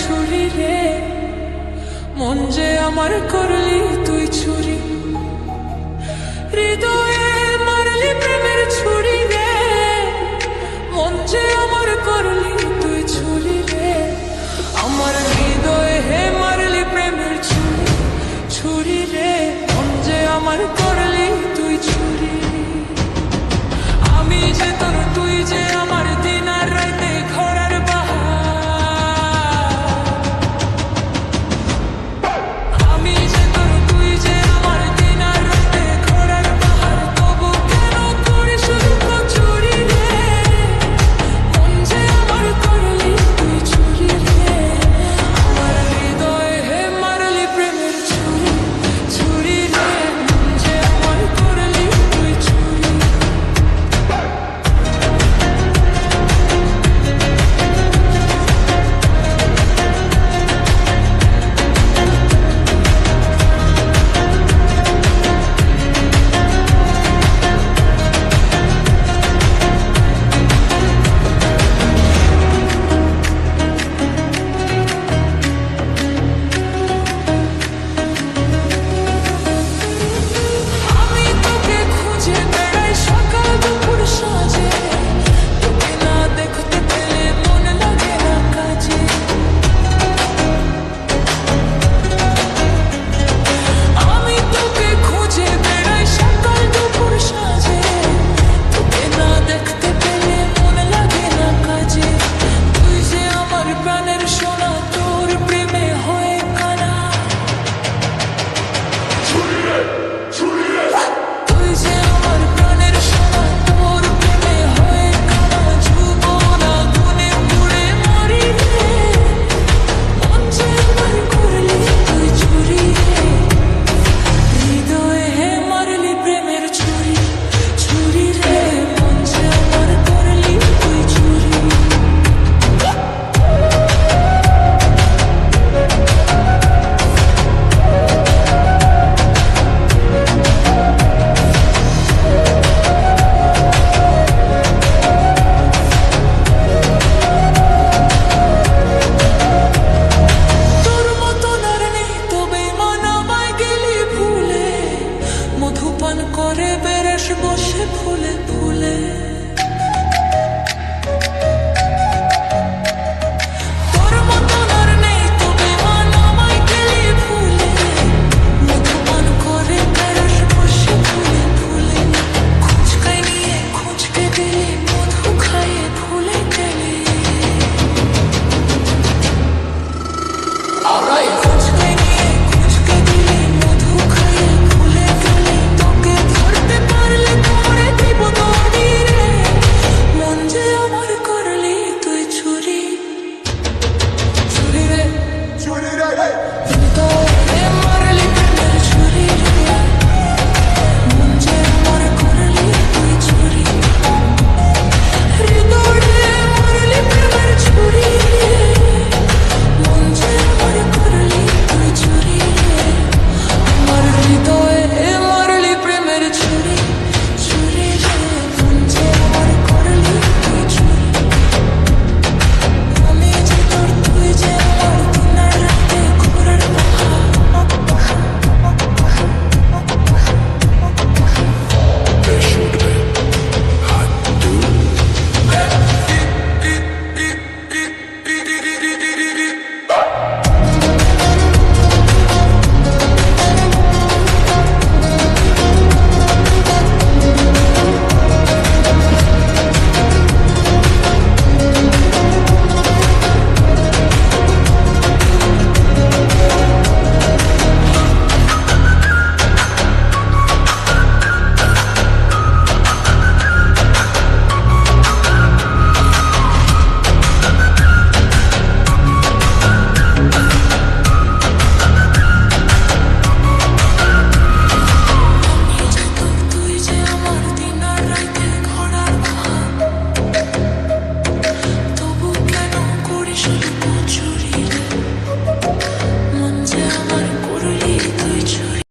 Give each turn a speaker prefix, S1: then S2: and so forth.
S1: ছুরি রে মন যে আমার করলি তুই ছুরি। হৃদয়ে মারলি প্রেমের ছুরি রে মন যে আমার করলি তুই ছুরি রে আমার হৃদয়ে হে মারলি প্রেমের ছুরি ছুরি রে মন যে আমার করলি তুই ছুরি। আমি যে
S2: שבו שפולה
S1: פולה